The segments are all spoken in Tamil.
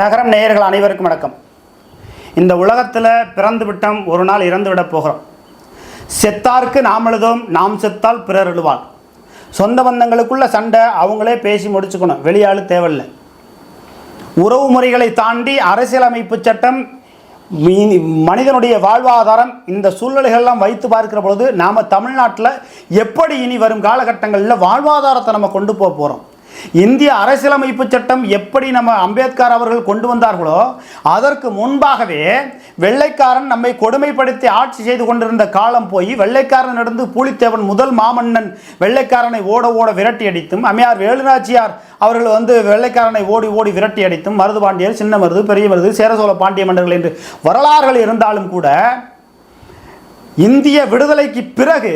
நகரம் நேயர்கள் அனைவருக்கும் வணக்கம். இந்த உலகத்தில் பிறந்து விட்டோம் ஒரு நாள் இறந்து விட போகிறோம். செத்தார்க்கு நாம் எழுதும் நாம் செத்தால் பிறர் எழுவார். சொந்த பந்தங்களுக்குள்ள சண்டை அவங்களே பேசி முடிச்சுக்கணும். வெளியாள் தேவையில்லை. உறவு முறைகளை தாண்டி அரசியலமைப்பு சட்டம் மனிதனுடைய வாழ்வாதாரம் இந்த சூழ்நிலைகள்லாம் வைத்து பார்க்கிற பொழுது நாம் தமிழ்நாட்டில் எப்படி இனி வரும் காலகட்டங்களில் வாழ்வாதாரத்தை நம்ம கொண்டு போக போகிறோம் இந்திய அரசியலமைப்பு சட்டம் எப்படி நம்ம அம்பேத்கர் அவர்கள் கொண்டு வந்தார்களோ அதற்கு முன்பாகவே வெள்ளைக்காரன் நம்மை கொடுமைப்படுத்தி ஆட்சி செய்து கொண்டிருந்த காலம் போய் வெள்ளைக்காரன் நடந்து பூலித்தேவன் முதல் மாமன்னன் வெள்ளைக்காரனை ஓட ஓட விரட்டி அடித்தும் அம்மையார் வேலுநாச்சியார் அவர்கள் வந்து வெள்ளைக்காரனை ஓடி ஓடி விரட்டி அடித்தும் மருது பாண்டியர் சின்ன மருது பெரிய மருது சேரசோழ பாண்டிய மன்னர்கள் என்று வரலாறுகள் இருந்தாலும் கூட இந்திய விடுதலைக்கு பிறகு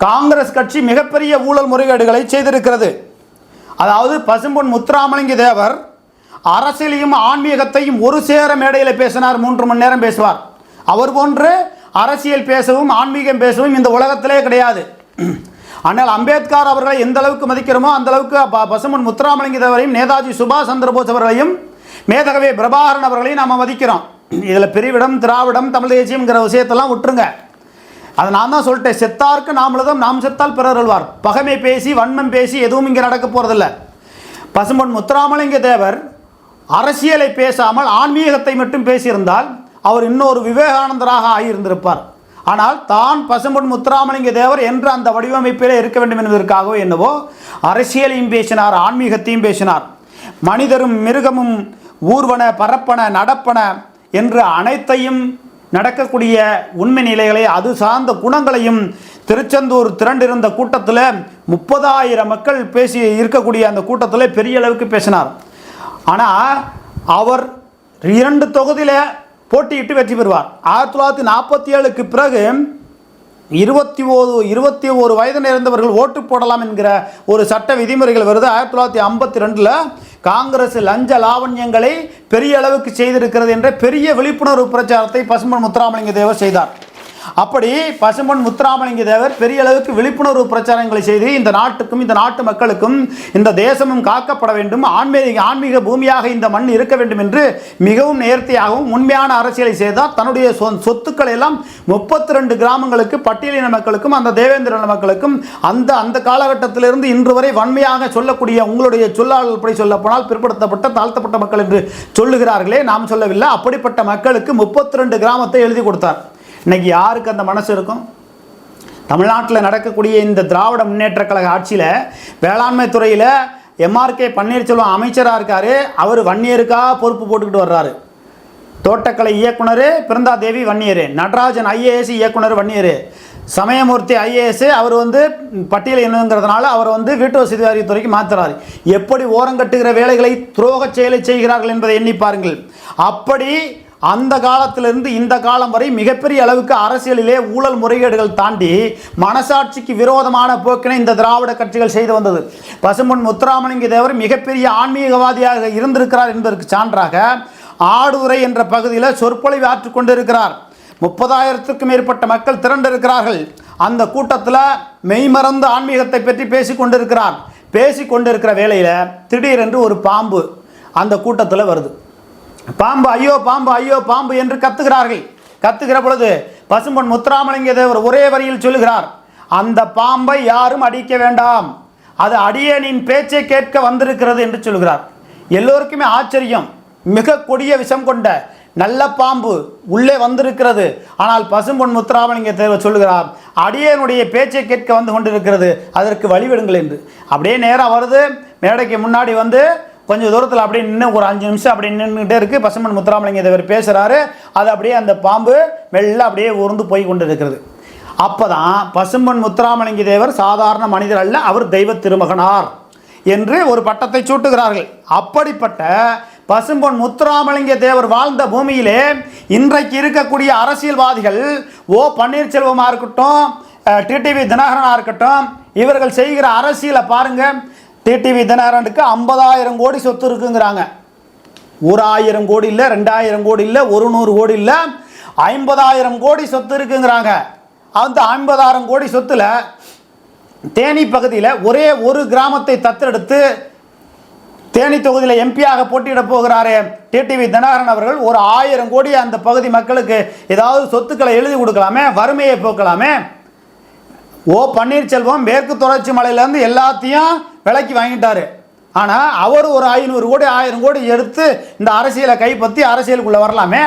காங்கிரஸ் கட்சி மிகப்பெரிய ஊழல் முறைகேடுகளை செய்திருக்கிறது. அதாவது பசும்பொன் முத்துராமலிங்க தேவர் அரசியலையும் ஆன்மீகத்தையும் ஒரு சேர மேடையில் பேசினார் மூன்று மணி நேரம் பேசுவார். அவர் போன்று அரசியல் பேசவும் ஆன்மீகம் பேசவும் இந்த உலகத்திலே கிடையாது. ஆனால் அம்பேத்கர் அவர்களை எந்த அளவுக்கு மதிக்கிறோமோ அந்த அளவுக்கு பசுமன் பசும்பொன் முத்துராமலிங்க தேவரையும் நேதாஜி சுபாஷ் சந்திரபோஸ் அவர்களையும் மேதகவே பிரபாகரன் அவர்களையும் நாம் மதிக்கிறோம். இதில் பிரிவிடம் திராவிடம் தமிழ் தேசியம்ங்கிற விஷயத்தெல்லாம் விட்டுருங்க. அதை நான் தான் சொல்லிட்டேன். செத்தார்க்கு நாமளதும் நாம் செத்தால் பிறர் அல்வார் பகமை பேசி வன்மம் பேசி எதுவும் இங்கே நடக்க போகிறதில்ல பசும்பொன் முத்துராமலிங்க தேவர் அரசியலை பேசாமல் ஆன்மீகத்தை மட்டும் பேசியிருந்தால் அவர் இன்னொரு விவேகானந்தராக ஆகியிருந்திருப்பார். ஆனால் தான் பசும்பொன் முத்துராமலிங்க தேவர் என்ற அந்த வடிவமைப்பிலே இருக்க வேண்டும் என்பதற்காகவோ என்னவோ அரசியலையும் பேசினார் ஆன்மீகத்தையும் பேசினார். மனிதரும் மிருகமும் ஊர்வன பரப்பன நடப்பன என்று அனைத்தையும் நடக்கக்கூடிய உண்மை நிலைகளை அது சார்ந்த குணங்களையும் திருச்செந்தூர் திரண்டிருந்த கூட்டத்தில் முப்பதாயிரம் மக்கள் பேசி இருக்கக்கூடிய அந்த கூட்டத்தில் பெரிய அளவுக்கு பேசினார். ஆனால் அவர் இரண்டு தொகுதியில் போட்டியிட்டு வெற்றி பெறுவார். ஆயிரத்தி தொள்ளாயிரத்தி நாற்பத்தி ஏழுக்கு பிறகு இருபத்தி ஒரு இருபத்தி ஒரு வயது நேர்ந்தவர்கள் ஓட்டு போடலாம் என்கிற ஒரு சட்ட விதிமுறைகள் வருது. ஆயிரத்தி தொள்ளாயிரத்தி ஐம்பத்தி ரெண்டில் காங்கிரஸ் லஞ்ச லாவண்யங்களை பெரிய அளவுக்கு செய்திருக்கிறது என்ற பெரிய விழிப்புணர்வு பிரச்சாரத்தை பசும்பன் முத்துராமலிங்க தேவர் செய்தார். அப்படி பசும்பொன் முத்துராமலிங்க தேவர் பெரிய அளவுக்கு விழிப்புணர்வு பிரச்சாரங்களை செய்து இந்த நாட்டுக்கும் இந்த நாட்டு மக்களுக்கும் இந்த தேசமும் காக்கப்பட வேண்டும். ஆன்மீக ஆன்மீக பூமியாக இந்த மண் இருக்க வேண்டும் என்று மிகவும் நேர்த்தியாகவும் உண்மையான அரசியலை செய்தார். தன்னுடைய சொத்துக்கள் சொத்துக்களை எல்லாம் முப்பத்தி ரெண்டு கிராமங்களுக்கு பட்டியலின மக்களுக்கும் அந்த தேவேந்திரன மக்களுக்கும் அந்த அந்த காலகட்டத்திலிருந்து இன்று வரை வன்மையாக சொல்லக்கூடிய உங்களுடைய சொல்லாளர் படி சொல்லப்போனால் பிற்படுத்தப்பட்ட தாழ்த்தப்பட்ட மக்கள் என்று சொல்லுகிறார்களே. நாம் சொல்லவில்லை. அப்படிப்பட்ட மக்களுக்கு முப்பத்தி ரெண்டு கிராமத்தை எழுதி கொடுத்தார். இன்றைக்கி யாருக்கு அந்த மனசு இருக்கும்? தமிழ்நாட்டில் நடக்கக்கூடிய இந்த திராவிட முன்னேற்ற கழக ஆட்சியில் வேளாண்மை துறையில் எம்ஆர்கே பன்னீர்செல்வம் அமைச்சராக இருக்கார். அவர் வன்னியருக்காக பொறுப்பு போட்டுக்கிட்டு வர்றாரு. தோட்டக்கலை இயக்குனர் பிருந்தாதேவி வன்னியர். நடராஜன் ஐஏஎஸ் இயக்குனர் வன்னியர். சமயமூர்த்தி ஐஏஎஸ் அவர் வந்து பட்டியல் என்னங்கிறதுனால அவர் வந்து வீட்டு வசதி வாரியத்துறைக்கு மாற்றுறாரு எப்படி ஓரங்கட்டுகிற வேலைகளை துரோக செயலை செய்கிறார்கள் என்பதை எண்ணி பாருங்கள். அப்படி அந்த காலத்திலிருந்து இந்த காலம் வரை மிகப்பெரிய அளவுக்கு அரசியலிலே ஊழல் முறைகேடுகள் தாண்டி மனசாட்சிக்கு விரோதமான போக்கினை இந்த திராவிட கட்சிகள் செய்து வந்தது. பசும்பொன் முத்துராமலிங்க தேவர் மிகப்பெரிய ஆன்மீகவாதியாக இருந்திருக்கிறார் என்பதற்கு சான்றாக ஆடுதுறை என்ற பகுதியில் சொற்பொழிவு ஆற்றிக் கொண்டிருக்கிறார். முப்பதாயிரத்திற்கும் மேற்பட்ட மக்கள் திரண்டிருக்கிறார்கள். அந்த கூட்டத்தில் மெய்மறந்து ஆன்மீகத்தை பற்றி பேசிக் கொண்டிருக்கிறார். பேசி கொண்டிருக்கிற வேளையில் திடீரென்று ஒரு பாம்பு அந்த கூட்டத்தில் வருது. பாம்பு ஐயோ பாம்பு ஐயோ பாம்பு என்று கத்துகிறார்கள். கத்துகிற பொழுது பசும்பொன் முத்துராமலிங்க தேவர் ஒரே வரியில் சொல்லுகிறார் அந்த பாம்பை யாரும் அடிக்க வேண்டாம். அது அடியனின் பேச்சை கேட்க வந்திருக்கிறது என்று சொல்கிறார் எல்லோருக்குமே ஆச்சரியம். மிக கொடிய விஷம் கொண்ட நல்ல பாம்பு உள்ளே வந்திருக்கிறது. ஆனால் பசும்பொன் முத்துராமலிங்க தேவர் சொல்லுகிறார் அடியனுடைய பேச்சை கேட்க வந்து கொண்டிருக்கிறது. அதற்கு வழிவிடுங்கள் என்று. அப்படியே நேராக வருது. மேடைக்கு முன்னாடி வந்து கொஞ்சம் தூரத்தில் அப்படியே நின்று ஒரு அஞ்சு நிமிஷம் அப்படியே நின்றுக்கிட்டே இருக்குது பசுமன் முத்துராமலிங்க தேவர் பேசுகிறாரு அது அப்படியே அந்த பாம்பு மெல்ல அப்படியே உருந்து போய் கொண்டு இருக்கிறது அப்போ தான் பசும்பன் முத்துராமலிங்க தேவர் சாதாரண மனிதர் அல்ல அவர் தெய்வ திருமகனார் என்று ஒரு பட்டத்தை சூட்டுகிறார்கள். அப்படிப்பட்ட பசும்பொன் முத்துராமலிங்க தேவர் வாழ்ந்த பூமியிலே இன்றைக்கு இருக்கக்கூடிய அரசியல்வாதிகள் ஓ பன்னீர்செல்வமாக இருக்கட்டும் டிடிவி தினகரனாக இருக்கட்டும் இவர்கள் செய்கிற அரசியலை பாருங்கள் டிடிவி தினகரனுக்கு ஐம்பதாயிரம் கோடி சொத்து இருக்குங்கிறாங்க. ஒரு ஆயிரம் கோடி இல்லை ரெண்டாயிரம் கோடி இல்லை ஒரு நூறு கோடி இல்லை ஐம்பதாயிரம் கோடி சொத்து இருக்குங்கிறாங்க. அந்த ஐம்பதாயிரம் கோடி சொத்தில் தேனி பகுதியில் ஒரே ஒரு கிராமத்தை தத்தெடுத்து தேனி தொகுதியில் எம்பியாக போட்டியிட போகிறாரே டிடிவி தினகரன் அவர்கள். ஒரு ஆயிரம் கோடி அந்த பகுதி மக்களுக்கு ஏதாவது சொத்துக்களை எழுதி கொடுக்கலாமே வறுமையை போக்கலாமே? ஓ பன்னீர்செல்வம் மேற்கு தொடர்ச்சி மலையிலேருந்து எல்லாத்தையும் விலைக்கு வாங்கிட்டாரு. ஆனால் அவர் ஒரு ஐநூறு கோடி ஆயிரம் கோடி எடுத்து இந்த அரசியலை கைப்பற்றி அரசியலுக்குள்ளே வரலாமே.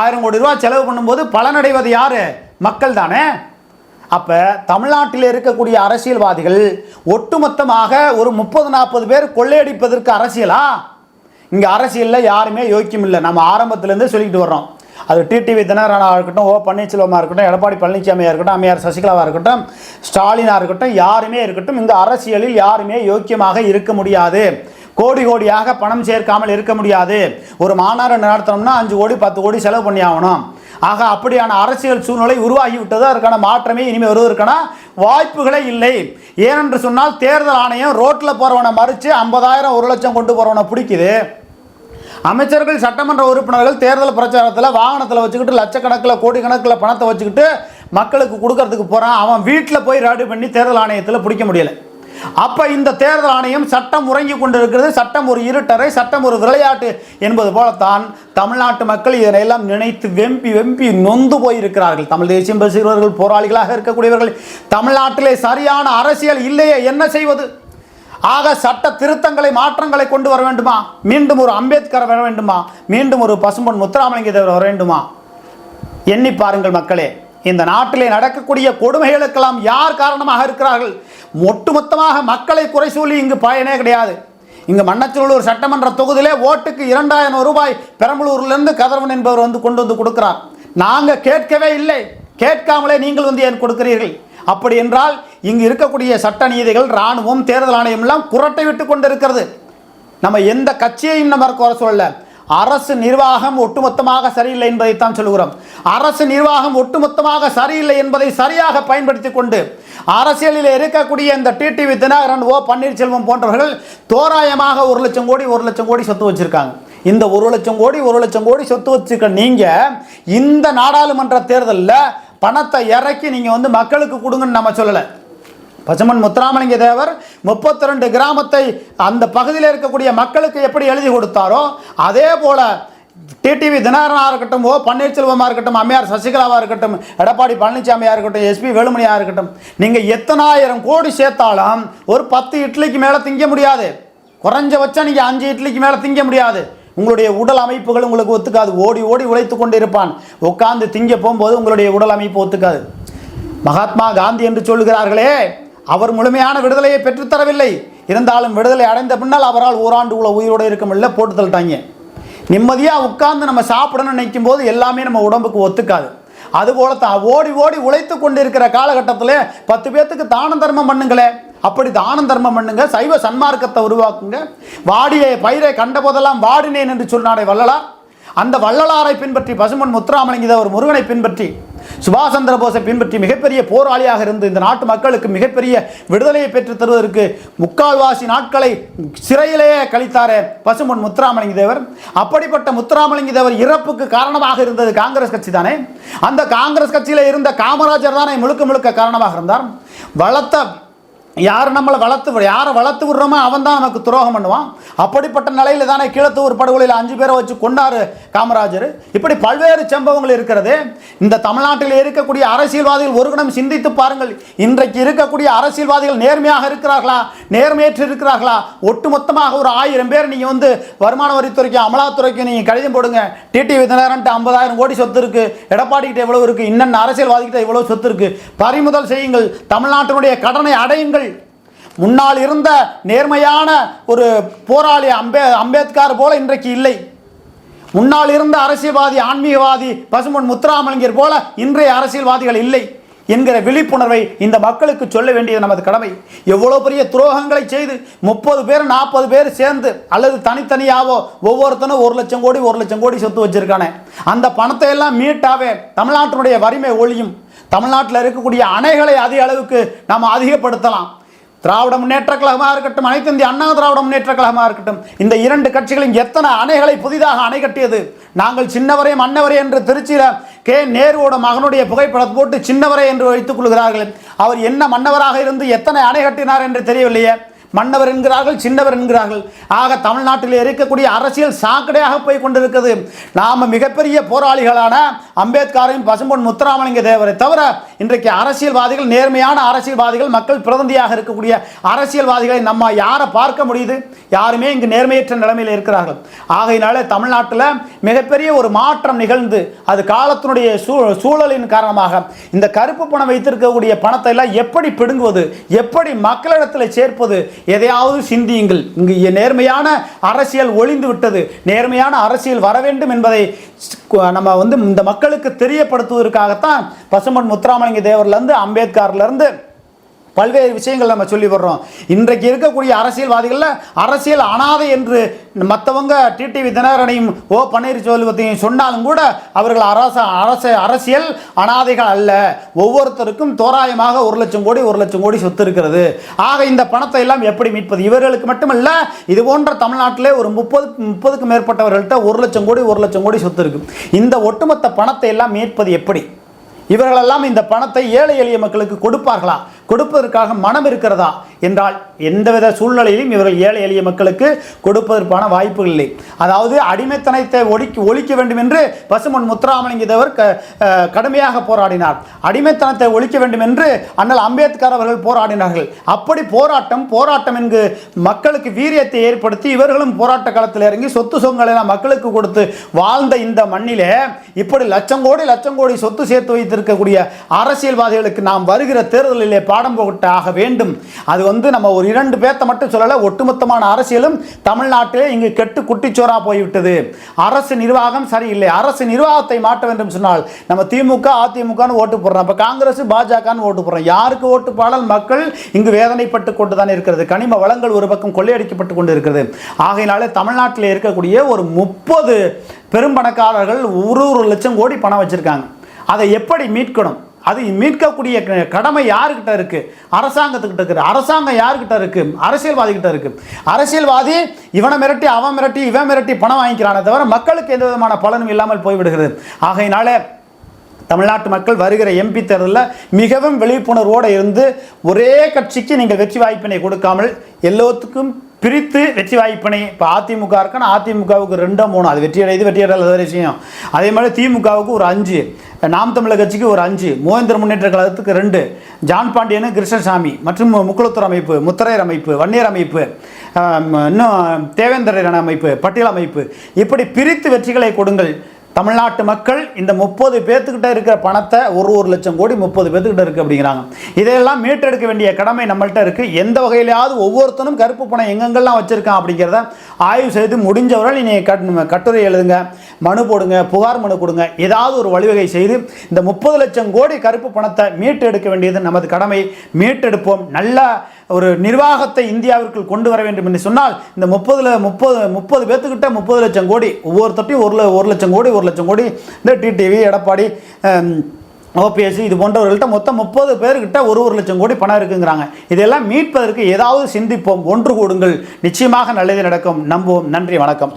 ஆயிரம் கோடி ரூபா செலவு பண்ணும்போது பலனடைவது யார்? மக்கள் தானே. அப்போ தமிழ்நாட்டில் இருக்கக்கூடிய அரசியல்வாதிகள் ஒட்டுமொத்தமாக ஒரு முப்பது நாற்பது பேர் கொள்ளையடிப்பதற்கு அரசியலா? இங்கே அரசியலில் யாருமே யோக்கியம் இல்லை. நம்ம ஆரம்பத்துலேருந்தே சொல்லிக்கிட்டு வர்றோம். அது டிடிவி தினகரனாக இருக்கட்டும் ஓ பன்னீர்செல்வமாக இருக்கட்டும் எடப்பாடி பழனிசாமியாக இருக்கட்டும் அம்மையார் சசிகலாவாக இருக்கட்டும் ஸ்டாலினாக இருக்கட்டும் யாருமே இருக்கட்டும் இந்த அரசியலில் யாருமே யோக்கியமாக இருக்க முடியாது. கோடி கோடியாக பணம் சேர்க்காமல் இருக்க முடியாது. ஒரு மாநாடு நடத்தணும்னா அஞ்சு கோடி பத்து கோடி செலவு பண்ணி ஆகணும். ஆக அப்படியான அரசியல் சூழ்நிலை உருவாகி விட்டது அதற்கான மாற்றமே இனிமேல் வருவதற்கான வாய்ப்புகளே இல்லை. ஏனென்று சொன்னால் தேர்தல் ஆணையம் ரோட்டில் போகிறவனை மறித்து ஐம்பதாயிரம் ஒரு லட்சம் கொண்டு போகிறவனை பிடிக்குது. அமைச்சர்கள் சட்டமன்ற உறுப்பினர்கள் தேர்தல் பிரச்சாரத்தில் வாகனத்தில் வச்சுக்கிட்டு லட்சக்கணக்கில் கோடிக்கணக்கில் பணத்தை வச்சுக்கிட்டு மக்களுக்கு கொடுக்கறதுக்கு போகிறான் அவன் வீட்டில் போய் ரெடி பண்ணி தேர்தல் ஆணையத்தில் பிடிக்க முடியல. அப்போ இந்த தேர்தல் ஆணையம் சட்டம் உறங்கி கொண்டிருக்கிறது. சட்டம் ஒரு இருட்டரை சட்டம் ஒரு விளையாட்டு என்பது போலத்தான் தமிழ்நாட்டு மக்கள் இதனையெல்லாம் நினைத்து வெம்பி வெம்பி நொந்து போயிருக்கிறார்கள். தமிழ் தேசியம் பேசுகிறவர்கள் போராளிகளாக இருக்கக்கூடியவர்கள் தமிழ்நாட்டிலே சரியான அரசியல் இல்லையே என்ன செய்வது? ஆக சட்ட திருத்தங்களை மாற்றங்களை கொண்டு வர வேண்டுமா? மீண்டும் ஒரு அம்பேத்கர் வர வேண்டுமா? மீண்டும் ஒரு பசும்பொன் முத்துராமலிங்க தேவர் வர வேண்டுமா? எண்ணி பாருங்கள் மக்களே இந்த நாட்டிலே நடக்கக்கூடிய கொடுமைகளுக்கெல்லாம் யார் காரணமாக இருக்கிறார்கள்? ஒட்டுமொத்தமாக மக்களை குறை சொல்லி இங்கு பயனே கிடையாது. இங்கு மன்னச்சூழலூர் சட்டமன்ற தொகுதியிலே ஓட்டுக்கு இரண்டாயிரம் ரூபாய் பெரம்பலூர்லேருந்து கதிரவன் என்பவர் வந்து கொண்டு வந்து கொடுக்கிறார். நாங்கள் கேட்கவே இல்லை. கேட்காமலே நீங்கள் வந்து ஏன் கொடுக்கிறீர்கள்? அப்படி என்றால் இங்கு இருக்கக்கூடிய சட்ட நீதிகள் இராணுவம் தேர்தல் ஆணையம் எல்லாம் குரட்டை விட்டு கொண்டிருக்கிறது. நம்ம எந்த கட்சியையும் நம்ம குறை சொல்லல. அரசு நிர்வாகம் ஒட்டுமொத்தமாக சரியில்லை என்பதைத்தான் சொல்கிறோம் அரசு நிர்வாகம் ஒட்டுமொத்தமாக சரியில்லை என்பதை சரியாக பயன்படுத்தி கொண்டு அரசியலில் இருக்கக்கூடிய இந்த டிடிவி தினகரன் ஓ பன்னீர்செல்வம் போன்றவர்கள் தோராயமாக ஒரு லட்சம் கோடி ஒரு லட்சம் கோடி சொத்து வச்சிருக்காங்க. இந்த ஒரு லட்சம் கோடி ஒரு லட்சம் கோடி சொத்து வச்சுக்க நீங்க இந்த நாடாளுமன்ற தேர்தலில் பணத்தை இறக்கி நீங்க வந்து மக்களுக்கு கொடுங்கன்னு நம்ம சொல்லலை. பசுமன் முத்துராமலிங்க தேவர் முப்பத்தி ரெண்டு கிராமத்தை அந்த பகுதியில் இருக்கக்கூடிய மக்களுக்கு எப்படி எழுதி கொடுத்தாரோ அதே போல் டிடிவி தினகரனாக இருக்கட்டும் ஓ பன்னீர்செல்வமாக இருக்கட்டும் அம்மையார் சசிகலாவாக இருக்கட்டும் எடப்பாடி பழனிசாமியாக இருக்கட்டும் எஸ்பி வேலுமணியாக இருக்கட்டும் நீங்கள் எத்தனாயிரம் கோடி சேர்த்தாலும் ஒரு பத்து இட்லிக்கு மேலே திங்க முடியாது. குறைஞ்சபட்சம் நீங்கள் அஞ்சு இட்லிக்கு மேலே திங்க முடியாது. உங்களுடைய உடல் அமைப்புகள் உங்களுக்கு ஒத்துக்காது. ஓடி ஓடி உழைத்து கொண்டு இருப்பான் உட்காந்து திங்க போகும்போது உங்களுடைய உடல் அமைப்பு ஒத்துக்காது. மகாத்மா காந்தி என்று சொல்லுகிறார்களே அவர் முழுமையான விடுதலையை பெற்றுத்தரவில்லை. இருந்தாலும் விடுதலை அடைந்த பின்னால் அவரால் ஓராண்டு உள்ள உயிரோடு இருக்க முடியல போட்டு தள்ளிட்டாங்க. நிம்மதியாக உட்கார்ந்து நம்ம சாப்பிடணும்னு நினைக்கும் போது எல்லாமே நம்ம உடம்புக்கு ஒத்துக்காது. அதுபோல தான் ஓடி ஓடி உழைத்து கொண்டிருக்கிற காலகட்டத்தில் பத்து பேர்த்துக்கு தான தர்மம் பண்ணுங்களே. அப்படி தான தர்மம் பண்ணுங்க சைவ சன்மார்க்கத்தை உருவாக்குங்க. வாடிய பயிரை கண்ட போதெல்லாம் வாடினேன் என்று சொன்னாடை வள்ளலார். அந்த வள்ளலாரை பின்பற்றி பசுமன் முத்துராமலிங்கத ஒரு முருகனை பின்பற்றி சுபாஷ் சந்திர போஸை பின்பற்றி மிகப்பெரிய போராளியாக இருந்து இந்த நாட்டு மக்களுக்கு மிகப்பெரிய விடுதலையை பெற்று தருவதற்கு முக்கால்வாசி நாட்களை சிறையிலேயே கழித்தாரே பசுமன் முத்துராமலிங்க தேவர். அப்படிப்பட்ட முத்துராமலிங்க தேவர் இறப்புக்கு காரணமாக இருந்தது காங்கிரஸ் கட்சி தானே? அந்த காங்கிரஸ் கட்சியில் இருந்த காமராஜர் தானே முழுக்க முழுக்க காரணமாக இருந்தார். வளர்த்த யார் நம்மளை வளர்த்து யாரை வளர்த்து விடுறோமோ அவன் தான் நமக்கு துரோகம் பண்ணுவான். அப்படிப்பட்ட நிலையில் தானே கீழத்தூர் படுகொலையில் அஞ்சு பேரை வச்சு கொண்டாரு காமராஜர். இப்படி பல்வேறு சம்பவங்கள் இருக்கிறது. இந்த தமிழ்நாட்டில் இருக்கக்கூடிய அரசியல்வாதிகள் ஒரு கணம் சிந்தித்து பாருங்கள். இன்றைக்கு இருக்கக்கூடிய அரசியல்வாதிகள் நேர்மையாக இருக்கிறார்களா? நேர்மையற்று இருக்கிறார்களா? ஒட்டுமொத்தமாக ஒரு ஆயிரம் பேர் நீங்கள் வந்து வருமான வரித்துறைக்கும் அமலாத்துறைக்கும் நீங்கள் கடிதம் போடுங்க. டிடிவி தினகரன்ட்டு ஐம்பதாயிரம் கோடி சொத்து இருக்கு. எடப்பாடிக்கிட்ட எவ்வளோ இருக்குது இருக்கு? இன்னென்ன அரசியல்வாதிகிட்ட இவ்வளவு சொத்து இருக்கு? பறிமுதல் செய்யுங்கள். தமிழ்நாட்டினுடைய கடனை அடையுங்கள். முன்னால் இருந்த நேர்மையான ஒரு போராளி அம்பே அம்பேத்கர் போல இன்றைக்கு இல்லை. முன்னால் இருந்த அரசியல்வாதி ஆன்மீகவாதி பசுமன் முத்துராமலிங்கர் போல இன்றைய அரசியல்வாதிகள் இல்லை என்கிற விழிப்புணர்வை இந்த மக்களுக்கு சொல்ல வேண்டியது நமது கடமை. எவ்வளோ பெரிய துரோகங்களை செய்து முப்பது பேர் நாற்பது பேர் சேர்ந்து அல்லது தனித்தனியாவோ ஒவ்வொருத்தனும் ஒரு லட்சம் கோடி ஒரு லட்சம் கோடி சொத்து வச்சிருக்கானே. அந்த பணத்தை எல்லாம் மீட்டாவே தமிழ்நாட்டினுடைய வறுமை ஒழியும். தமிழ்நாட்டில் இருக்கக்கூடிய அணைகளை அதிக அளவுக்கு நாம் அதிகப்படுத்தலாம். திராவிட முன்னேற்ற கழகமாக இருக்கட்டும் அனைத்து இந்திய அண்ணா திராவிட முன்னேற்ற கழகமாக இருக்கட்டும் இந்த இரண்டு கட்சிகளும் எத்தனை அணைகளை புதிதாக அணை கட்டியது? நாங்கள் சின்னவரே மன்னவரே என்று திருச்சியில் கே. நேருவோட மகனுடைய புகைப்படத்தை போட்டு சின்னவரே என்று வைத்துக் கொள்கிறார்கள். அவர் என்ன மன்னவராக இருந்து எத்தனை அணை கட்டினார் என்று தெரியவில்லையே. மன்னவர் என்கிறார்கள் சின்னவர் என்கிறார்கள். ஆக தமிழ்நாட்டில் இருக்கக்கூடிய அரசியல் சாக்கடையாக போய் கொண்டிருக்கிறது. நாம் மிகப்பெரிய போராளிகளான அம்பேத்கரையும் பசும்பொன் முத்துராமலிங்க தேவரை தவிர இன்றைக்கு அரசியல்வாதிகள் நேர்மையான அரசியல்வாதிகள் மக்கள் பிரதிநிதியாக இருக்கக்கூடிய அரசியல்வாதிகளை நம்ம யாரை பார்க்க முடியுது? யாருமே இங்கு நேர்மையற்ற நிலைமையில் இருக்கிறார்கள். ஆகையினால தமிழ்நாட்டில் மிகப்பெரிய ஒரு மாற்றம் நிகழ்ந்து அது காலத்தினுடைய சூ சூழலின் காரணமாக இந்த கருப்பு பணம் வைத்திருக்கக்கூடிய பணத்தை எல்லாம் எப்படி பிடுங்குவது? எப்படி மக்களிடத்தில் சேர்ப்பது? எதையாவது சிந்தியுங்கள். இங்கு நேர்மையான அரசியல் ஒளிந்து விட்டது. நேர்மையான அரசியல் வர வேண்டும் என்பதை நம்ம வந்து இந்த மக்களுக்கு தெரியப்படுத்துவதற்காகத்தான் பசுமன் முத்துராமலிங்க தேவர்லேருந்து அம்பேத்கர்லேருந்து பல்வேறு விஷயங்கள் நம்ம சொல்லி வர்றோம் இன்றைக்கு இருக்கக்கூடிய அரசியல்வாதிகளில் அரசியல் அனாதை என்று மற்றவங்க டிடிவி தினகரனையும் ஓ. பன்னீர்செல்வத்தையும் சொன்னாலும் கூட அவர்கள் அரச அரச அரசியல் அனாதைகள் அல்ல. ஒவ்வொருத்தருக்கும் தோராயமாக ஒரு லட்சம் கோடி ஒரு லட்சம் கோடி சொத்து இருக்கிறது. ஆக இந்த பணத்தை எல்லாம் எப்படி மீட்பது? இவர்களுக்கு மட்டுமல்ல இது போன்ற தமிழ்நாட்டிலே ஒரு முப்பது முப்பதுக்கும் மேற்பட்டவர்கள்ட்ட ஒரு லட்சம் கோடி ஒரு லட்சம் கோடி சொத்து இருக்கு. இந்த ஒட்டுமொத்த பணத்தை எல்லாம் மீட்பது எப்படி? இவர்களெல்லாம் இந்த பணத்தை ஏழை எளிய மக்களுக்கு கொடுப்பார்களா? கொடுப்பதற்காக மனம் இருக்கிறதா? என்றால் எந்தவித சூழ்நிலையிலும் இவர்கள் ஏழை எளிய மக்களுக்கு கொடுப்பதற்கான வாய்ப்புகள் இல்லை. அதாவது அடிமைத்தனத்தை ஒழிக்க ஒழிக்க வேண்டும் என்று பசுமன் முத்துராமலிங்க தேவர் க கடுமையாக போராடினார். அடிமைத்தனத்தை ஒழிக்க வேண்டும் என்று அண்ணல் அம்பேத்கர் அவர்கள் போராடினார்கள். அப்படி போராட்டம் போராட்டம் என்று மக்களுக்கு வீரியத்தை ஏற்படுத்தி இவர்களும் போராட்ட காலத்தில் இறங்கி சொத்து சொங்களை எல்லாம் மக்களுக்கு கொடுத்து வாழ்ந்த இந்த மண்ணிலே இப்படி லட்சம் கோடி லட்சம் கோடி சொத்து சேர்த்து வைத்திருக்கக்கூடிய அரசியல்வாதிகளுக்கு நாம் வருகிற தேர்தலிலே பாடம் போட்டாக வேண்டும். அது வந்து நம்ம ஒரு இரண்டு பேர்த்த மட்டும் சொல்லலை ஒட்டுமொத்தமான அரசியலும் தமிழ்நாட்டிலே இங்கு கெட்டு குட்டிச்சோரா போய்விட்டது. அரசு நிர்வாகம் சரியில்லை. அரசு நிர்வாகத்தை மாற்ற வேண்டும் சொன்னால் நம்ம திமுக அதிமுகன்னு ஓட்டு போடுறோம். அப்போ காங்கிரஸ் பாஜகன்னு ஓட்டு போடுறோம். யாருக்கு ஓட்டு போடால் மக்கள் இங்கு வேதனைப்பட்டு கொண்டு தான் இருக்கிறது. கனிம வளங்கள் ஒரு பக்கம் கொள்ளையடிக்கப்பட்டு கொண்டு இருக்கிறது ஆகையினாலே தமிழ்நாட்டில் இருக்கக்கூடிய ஒரு முப்பது பெரும்பணக்காரர்கள் ஒரு ஒரு லட்சம் கோடி பணம் வச்சுருக்காங்க. அதை எப்படி மீட்கணும்? அது மீட்கக்கூடிய கடமை யாருக்கிட்ட இருக்குது அரசாங்கத்துக்கிட்ட இருக்குது அரசாங்கம் யாருக்கிட்ட இருக்குது அரசியல்வாதி இருக்குது அரசியல்வாதி இவனை மிரட்டி அவன் மிரட்டி இவன் மிரட்டி பணம் வாங்கிக்கிறானே தவிர மக்களுக்கு எந்த விதமான பலனும் இல்லாமல் போய்விடுகிறது. ஆகையினால தமிழ்நாட்டு மக்கள் வருகிற எம்பி தேர்தலில் மிகவும் விழிப்புணர்வோடு இருந்து ஒரே கட்சிக்கு நீங்கள் வெற்றி வாய்ப்பினை கொடுக்காமல் எல்லோத்துக்கும் பிரித்து வெற்றி வாய்ப்பினை இப்போ அதிமுக இருக்குன்னா அதிமுகவுக்கு ரெண்டோ மூணு அது வெற்றி அடையுது வெற்றி அடையாத விஷயம். அதே மாதிரி திமுகவுக்கு ஒரு அஞ்சு நாம் தமிழர் கட்சிக்கு ஒரு அஞ்சு மோகேந்திர முன்னேற்ற கழகத்துக்கு ரெண்டு ஜான் பாண்டியனு கிருஷ்ணசாமி மற்றும் முக்குளத்தூர் அமைப்பு முத்தரையர் அமைப்பு வன்னியர் அமைப்பு இன்னும் தேவேந்திரன் அமைப்பு பட்டியல் அமைப்பு. இப்படி பிரித்து வெற்றிகளை கொடுங்கள். தமிழ்நாட்டு மக்கள் இந்த முப்பது பேர்த்துக்கிட்ட இருக்கிற பணத்தை ஒரு ஒரு லட்சம் கோடி முப்பது பேர்த்துக்கிட்ட இருக்குது அப்படிங்கிறாங்க. இதையெல்லாம் மீட்டெடுக்க வேண்டிய கடமை நம்மள்கிட்ட இருக்குது எந்த வகையிலாவது ஒவ்வொருத்தனும் கருப்பு பணம் எங்கெங்கெல்லாம் வச்சுருக்கான் அப்படிங்கிறத ஆய்வு செய்து முடிஞ்சவரை நீங்கள் கட் கட்டுரை எழுதுங்க மனு போடுங்க புகார் மனு கொடுங்க. ஏதாவது ஒரு வழிவகை செய்து இந்த முப்பது லட்சம் கோடி கருப்பு பணத்தை மீட்டெடுக்க வேண்டியது நமது கடமை. மீட்டெடுப்போம். நல்ல ஒரு நிர்வாகத்தை இந்தியாவிற்குள் கொண்டு வர வேண்டும் என்று சொன்னால் இந்த முப்பதுல முப்பது முப்பது பேர்த்துக்கிட்ட முப்பது லட்சம் கோடி ஒவ்வொருத்தட்டையும் ஒரு ஒரு லட்சம் கோடி ஒரு லட்சம் கோடி இந்த டிடிவி எடப்பாடி ஓபிஎஸ்சி இது போன்றவர்கள்ட்ட மொத்தம் முப்பது பேர்கிட்ட ஒரு ஒரு லட்சம் கோடி பணம் இருக்குங்கிறாங்க. இதெல்லாம் மீட்பதற்கு ஏதாவது சிந்திப்போம் ஒன்று கூடுங்கள். நிச்சயமாக நல்லது நடக்கும். நம்புவோம். நன்றி வணக்கம்.